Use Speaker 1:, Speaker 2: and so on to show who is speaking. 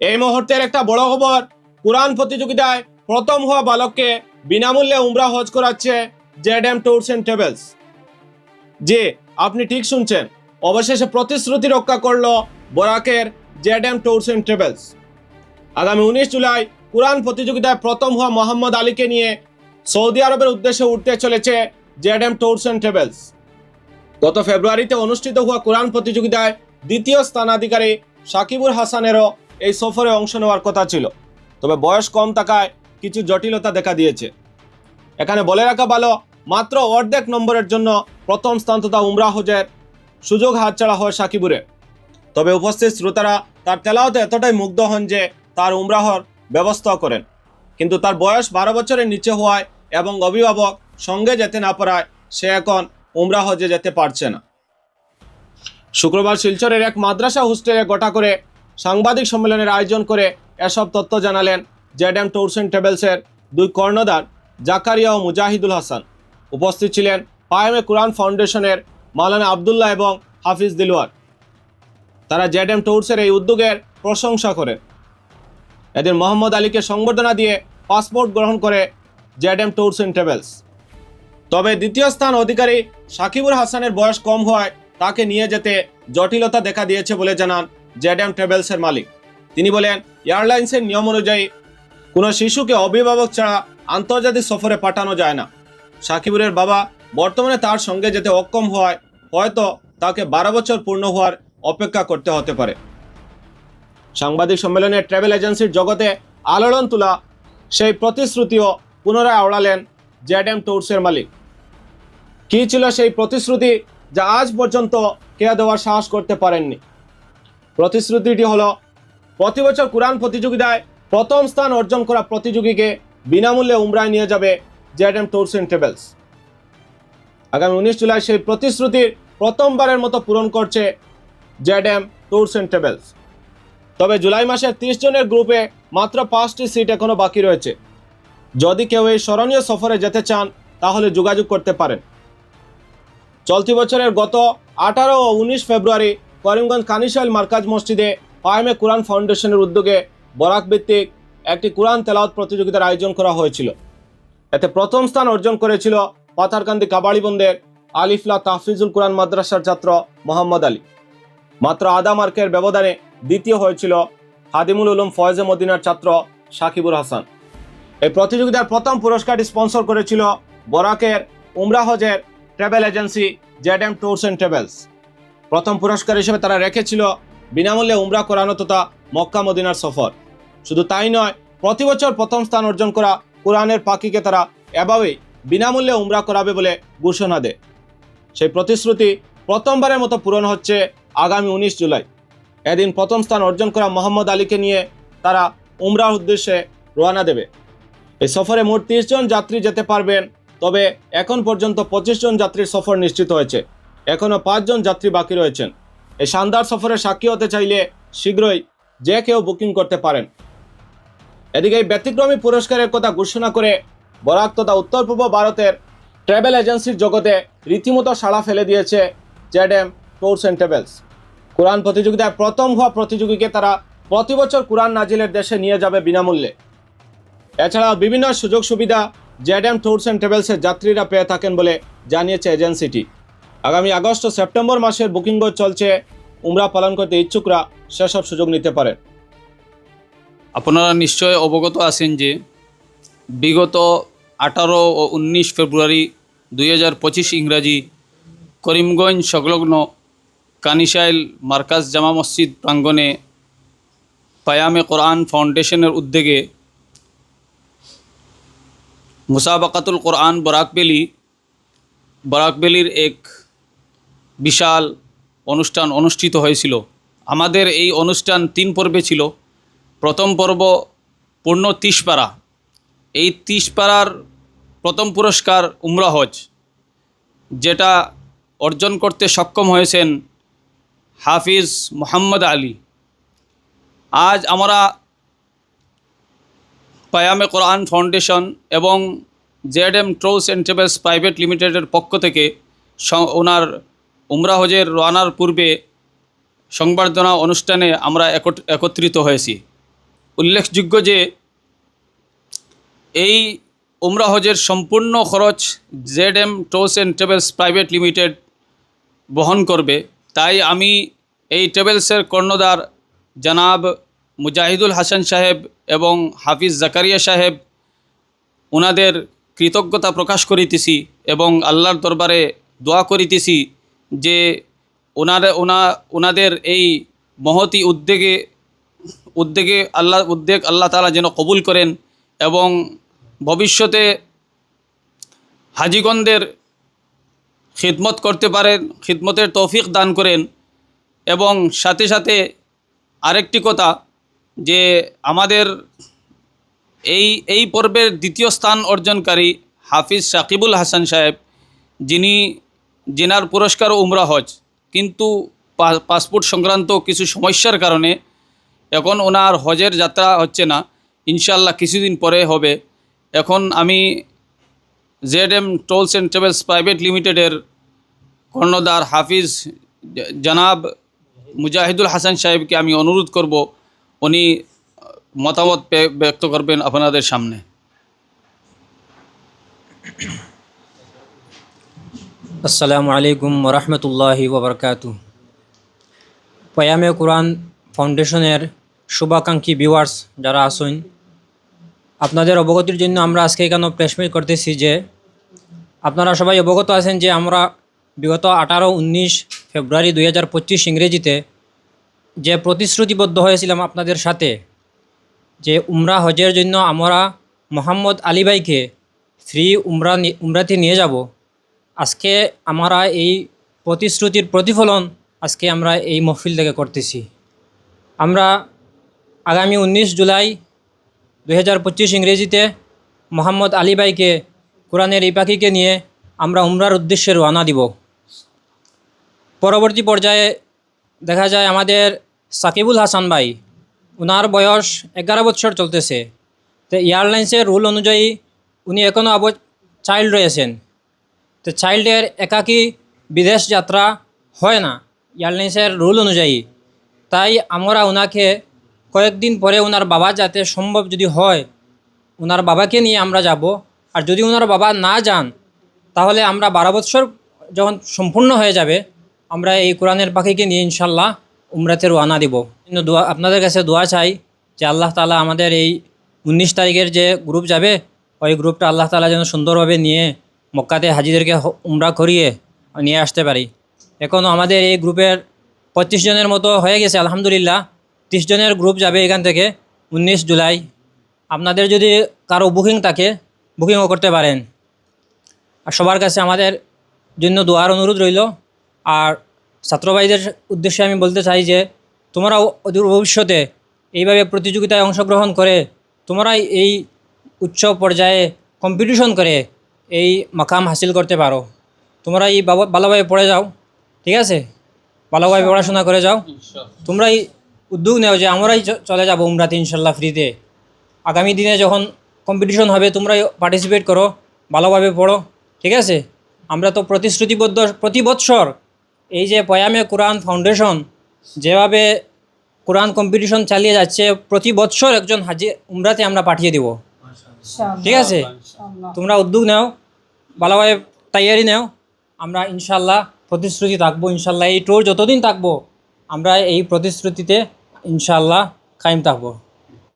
Speaker 1: এই মুহূর্তের একটা বড় খবর, কোরআন প্রতিযোগিতায় প্রথম হওয়া বালককে বিনামূল্যে উমরা হজ করাচ্ছে Z M tours and travels. যে আপনি ঠিক শুনছেন। অবশেষে প্রতিশ্রুতি রক্ষা করল বরাকের Z M tours and travels. আগামী উনিশ জুলাই কোরআন প্রতিযোগিতায় প্রথম হওয়া মোহাম্মদ আলীকে নিয়ে সৌদি আরবের উদ্দেশ্যে উঠতে চলেছে Z M tours and travels. গত ফেব্রুয়ারিতে অনুষ্ঠিত হওয়া কোরআন প্রতিযোগিতায় দ্বিতীয় স্থানাধিকারী সাকিবুর হাসানেরও এই সফরে অংশ নেওয়ার কথা ছিল। তবে বয়স কম থাকায় কিছু জটিলতা দেখা দিয়েছে। এখানে বলে রাখা ভালো, মাত্র অর্ধেক নম্বরের জন্য প্রথম স্থান তথা উমরা হজের সুযোগ হাতছাড়া হয় সাকিবুরে তবে উপস্থিত শ্রোতারা তার তেলাওতে এতটাই মুগ্ধ হন যে তার উমরাহর ব্যবস্থা করেন। কিন্তু তার বয়স বারো বছরের নিচে হওয়ায় এবং অভিভাবক সঙ্গে যেতে না পারায় সে এখন উমরা হজে যেতে পারছে না। শুক্রবার শিলচরের এক মাদ্রাসা হোস্টেলে গোটা করে সাংবাদিক সম্মেলনের আয়োজন করে এসব তথ্য জানালেন জেড এম ট্যুরস অ্যান্ড ট্রাভেলসের দুই কর্ণধার জাকারিয়া ও মুজাহিদুল হাসান। উপস্থিত ছিলেন পায়েমে কোরআন ফাউন্ডেশনের মালানা আবদুল্লাহ এবং হাফিজ দিলওয়ার। তারা জেড এম ট্যুরসের এই উদ্যোগের প্রশংসা করেন। এদিন মোহাম্মদ আলীকে সংবর্ধনা দিয়ে পাসপোর্ট গ্রহণ করে Z M tours and travels. তবে দ্বিতীয় স্থান অধিকারী সাকিবুর হাসানের বয়স কম হওয়ায় তাকে নিয়ে যেতে জটিলতা দেখা দিয়েছে বলে জানান জেড এম ট্রাভেলসের মালিক। তিনি বলেন, এয়ারলাইন্সের নিয়ম অনুযায়ী কোনো শিশুকে অভিভাবক ছাড়া আন্তর্জাতিক সফরে পাঠানো যায় না। সাকিবুরের বাবা বর্তমানে তার সঙ্গে যেতে অক্ষম হওয়ায় হয়তো তাকে বারো বছর পূর্ণ হওয়ার অপেক্ষা করতে হতে পারে। সাংবাদিক সম্মেলনে ট্রাভেল এজেন্সির জগতে আলোড়ন তোলা সেই প্রতিশ্রুতিও পুনরায় আওড়ালেন জেড এম ট্যুরসের মালিক। কী ছিল সেই প্রতিশ্রুতি, যা আজ পর্যন্ত কেয়া দেওয়ার সাহস করতে পারেননি। প্রতিশ্রুতিটি হলো প্রতি বছর কোরআন প্রতিযোগিতায় প্রথম স্থান অর্জন করা প্রতিযোগীকে বিনামূল্যে উমরায় নিয়ে যাবে Z M tours and travels আগামী উনিশ জুলাই সেই প্রতিশ্রুতির প্রথমবারের মতো পূরণ করছে Z M tours and travels তবে জুলাই মাসের তিরিশ জনের গ্রুপে মাত্র পাঁচটি সিট এখনও বাকি রয়েছে। যদি কেউ এই স্মরণীয় সফরে যেতে চান, তাহলে যোগাযোগ করতে পারেন। চলতি বছরের গত আঠারো ও উনিশ ফেব্রুয়ারি করিমগঞ্জ কানিশাইল মার্কাজ মসজিদে পায়মে কোরআন ফাউন্ডেশনের উদ্যোগে বরাক ভিত্তিক একটি কোরআন তেলাওয়াত প্রতিযোগিতার আয়োজন করা হয়েছিল। এতে প্রথম স্থান অর্জন করেছিল পাথারকান্দি কাবাড়িবন্দের আলিফলা তাহফিজুল কোরআন মাদ্রাসার ছাত্র মোহাম্মদ আলী। মাত্র আদা মার্কের ব্যবধানে দ্বিতীয় হয়েছিল হাদিমুল উলুম ফয়েজে মদিনার ছাত্র সাকিবুর হাসান। এই প্রতিযোগিতার প্রথম পুরস্কারটি স্পন্সর করেছিল বরাকের উমরা হজের travel agency Z M tours and travels. প্রথম পুরস্কার হিসেবে তারা রেখেছিল বিনামূল্যে উমরা করানো তথা মক্কা মদিনার সফর। শুধু তাই নয়, প্রতি বছর প্রথম স্থান অর্জন করা কোরআনের পাখিকে তারা এভাবেই বিনামূল্যে উমরা করাবে বলে ঘোষণা দেয়। সেই প্রতিশ্রুতি প্রথমবারের মতো পূরণ হচ্ছে আগামী উনিশ জুলাই। এদিন প্রথম স্থান অর্জন করা মোহাম্মদ আলীকে নিয়ে তারা উমরার উদ্দেশ্যে রওনা দেবে। এই সফরে মোট তিরিশ জন যাত্রী যেতে পারবেন, তবে এখন পর্যন্ত পঁচিশ জন যাত্রীর সফর নিশ্চিত হয়েছে। এখনও পাঁচজন যাত্রী বাকি রয়েছেন। এই শানদার সফরে সাক্ষী হতে চাইলে শীঘ্রই যে কেউ বুকিং করতে পারেন। এদিকে এই ব্যতিক্রমী পুরস্কারের কথা ঘোষণা করে বরাক তথা উত্তর পূর্ব ভারতের ট্রাভেল এজেন্সির জগতে রীতিমতো সাড়া ফেলে দিয়েছে Z M tours and travels. কোরআন প্রতিযোগিতায় প্রথম হওয়া প্রতিযোগীকে তারা প্রতি বছর কোরআন নাজিলের দেশে নিয়ে যাবে বিনামূল্যে। এছাড়াও বিভিন্ন সুযোগ সুবিধা জেড এম ট্যুরস অ্যান্ড ট্রাভেলসের যাত্রীরা পেয়ে থাকেন বলে জানিয়েছে এজেন্সিটি। আগামী আগস্ট ও সেপ্টেম্বর মাসের বুকিং চলছে। উমরা পালন করতে ইচ্ছুকরা সেসব সুযোগ নিতে পারেন
Speaker 2: আপনারা নিশ্চয় অবগত আছেন যে বিগত আঠারো ও উনিশ ফেব্রুয়ারি দুই হাজার পঁচিশ ইংরাজি করিমগঞ্জ সংলগ্ন কানিশাইল মার্কাজ জামা মসজিদ প্রাঙ্গণে পায়ামে কোরআন ফাউন্ডেশনের উদ্যোগে মুসাবাকাতুল কোরআন বরাকবেলি বরাকবেলির এক বিশাল অনুষ্ঠান অনুষ্ঠিত হয়েছিল। আমাদের এই অনুষ্ঠান তিন পর্বে ছিল। প্রথম পর্ব পূর্ণ তিসপাড়া। এই তিসপাড়ার প্রথম পুরস্কার উমরা হজ, যেটা অর্জন করতে সক্ষম হয়েছেন হাফিজ মোহাম্মদ আলী। আজ আমরা পায়ামে কোরআন ফাউন্ডেশন এবং Z M tours and travels private লিমিটেডের পক্ষ থেকে ওনার উমরা হজের রওনার পূর্বে সংবর্ধনা অনুষ্ঠানে আমরা একত্রিত হয়েছি। উল্লেখযোগ্য যে এই উমরা হজের সম্পূর্ণ খরচ Z M tours and travels private limited বহন করবে। তাই আমি এই ট্রেভেলসের কর্ণধার জনাব মুজাহিদুল হাসান সাহেব এবং হাফিজ জাকারিয়া সাহেব ওনাদের কৃতজ্ঞতা প্রকাশ করিতেছি এবং আল্লাহর দরবারে দোয়া করিতেছি যে ওনারা, ওনা, ওনাদের এই মহতি উদ্যোগে উদ্যোগে আল্লাহ, উদ্যোগ আল্লাহ তালা যেন কবুল করেন এবং ভবিষ্যতে হাজিগণদের খিদমত করতে পারেন, খিদমতের তৌফিক দান করেন এবং সাথে সাথে আরেকটি কথা যে আমাদের এই এই পর্বের দ্বিতীয় স্থান অর্জনকারী হাফিজ সাকিবুল হাসান সাহেব, যিনি জেনার পুরস্কার উমরা হজ। কিন্তু পাসপোর্ট সংক্রান্ত কিছু সমস্যার কারণে এখন ওনার হজের যাত্রা হচ্ছে না। ইনশাল্লাহ কিছুদিন পরে হবে। এখন আমি Z M tours and travels private লিমিটেডের কর্ণদার হাফিজ জনাব মুজাহিদুল হাসান সাহেবকে আমি অনুরোধ করব। উনি মতামত ব্যক্ত করবেন আপনাদের সামনে।
Speaker 3: আসসালামু আলাইকুম ওরহমতুল্লাহি ওবরকাতু পয়ামে কোরআন ফাউন্ডেশনের শুভাকাঙ্ক্ষী ভিউয়ার্স যারা আসুন আপনাদের অবগতির জন্য আমরা আজকে এখানে প্রেসমিট করতেছি যে আপনারা সবাই অবগত আছেন যে আমরা বিগত আঠারো, উনিশ ফেব্রুয়ারি দুই হাজার পঁচিশ ইংরেজিতে যে প্রতিশ্রুতিবদ্ধ হয়েছিলাম আপনাদের সাথে, যে উমরা হজের জন্য আমরা মোহাম্মদ আলী ফ্রি উমরা উমরাতে নিয়ে যাব আজকে আমরা এই প্রতিশ্রুতির প্রতিফলন আজকে আমরা এই মহফিল থেকে করতেছি। আমরা আগামী উনিশ জুলাই দু হাজার পঁচিশ ইংরেজিতে মোহাম্মদ আলী ভাইকে, কোরআনের এই পাখিকে নিয়ে আমরা উমরার উদ্দেশ্যে রওনা দিব। পরবর্তী পর্যায়ে দেখা যায় আমাদের সাকিবুল হাসান ভাই ওনার বয়স এগারো বছর চলতেছে। তো এয়ারলাইন্সের রুল অনুযায়ী উনি এখনও আব চাইল্ড রয়েছেন। তো চাইল্ডের একাকী বিদেশ যাত্রা হয় না। এয়ারলাইন্সের রুল অনুযায়ী। তাই আমরা ওনাকে কয়েকদিন পরে ওনার বাবা যাতে সম্ভব যদি হয় ওনার বাবাকে নিয়ে আমরা যাব। আর যদি ওনার বাবা না যান, তাহলে আমরা বারো বছর যখন সম্পূর্ণ হয়ে যাবে, আমরা এই কোরআনের পাখিকে নিয়ে ইনশাল্লাহ উমরাতে রওনা দিব। কিন্তু দোয়া, আপনাদের কাছে দোয়া চাই যে আল্লাহ তালা আমাদের এই উনিশ তারিখের যে গ্রুপ যাবে, ওই গ্রুপটা আল্লাহ তালা যেন সুন্দরভাবে নিয়ে মক্কাতে হাজিদেরকে উমরা করিয়ে নিয়ে আসতে পারি। এখনও আমাদের এই গ্রুপের পঁচিশ জনের মতো হয়ে গেছে, আলহামদুলিল্লাহ। তিরিশ জনের গ্রুপ যাবে এখান থেকে উনিশ জুলাই। আপনাদের যদি কারও বুকিং থাকে, বুকিংও করতে পারেন। আর সবার কাছে আমাদের জন্য দোয়ার অনুরোধ রইল। আর ছাত্রভাইদের উদ্দেশ্যে আমি বলতে চাই যে, তোমরাও অদূর ভবিষ্যতে এইভাবে প্রতিযোগিতায় অংশগ্রহণ করে, তোমরাই এই উচ্চ পর্যায়ে কম্পিটিশন করে এই মাকাম হাসিল করতে পারো। তোমরা এই বাবা- ভালোভাবে পড়ে যাও ঠিক আছে? ভালোভাবে পড়াশোনা করে যাও। তোমরাই উদ্যোগ নেও যে আমরাই চলে যাব উমরাতে ইনশাল্লাহ ফ্রিতে। আগামী দিনে যখন কম্পিটিশন হবে তোমরাই পার্টিসিপেট করো ভালোভাবে পড়ো ঠিক আছে? আমরা তো প্রতিশ্রুতিবদ্ধ প্রতি বৎসর এই যে পয়ামে কোরআন ফাউন্ডেশন যেভাবে কোরআন কম্পিটিশন চালিয়ে যাচ্ছে প্রতি বৎসর একজন হাজি উমরাতে আমরা পাঠিয়ে দিব। ঠিক আছে? তোমরা উদ্যোগ নাও ভালোভাবে তৈয়ারি নাও। আমরা ইনশাল্লাহ প্রতিশ্রুতি থাকব ইনশাল্লাহ এই টোর যতদিন থাকব আমরা এই প্রতিশ্রুতিতে ইনশাল্লাহ কায়েম থাকব।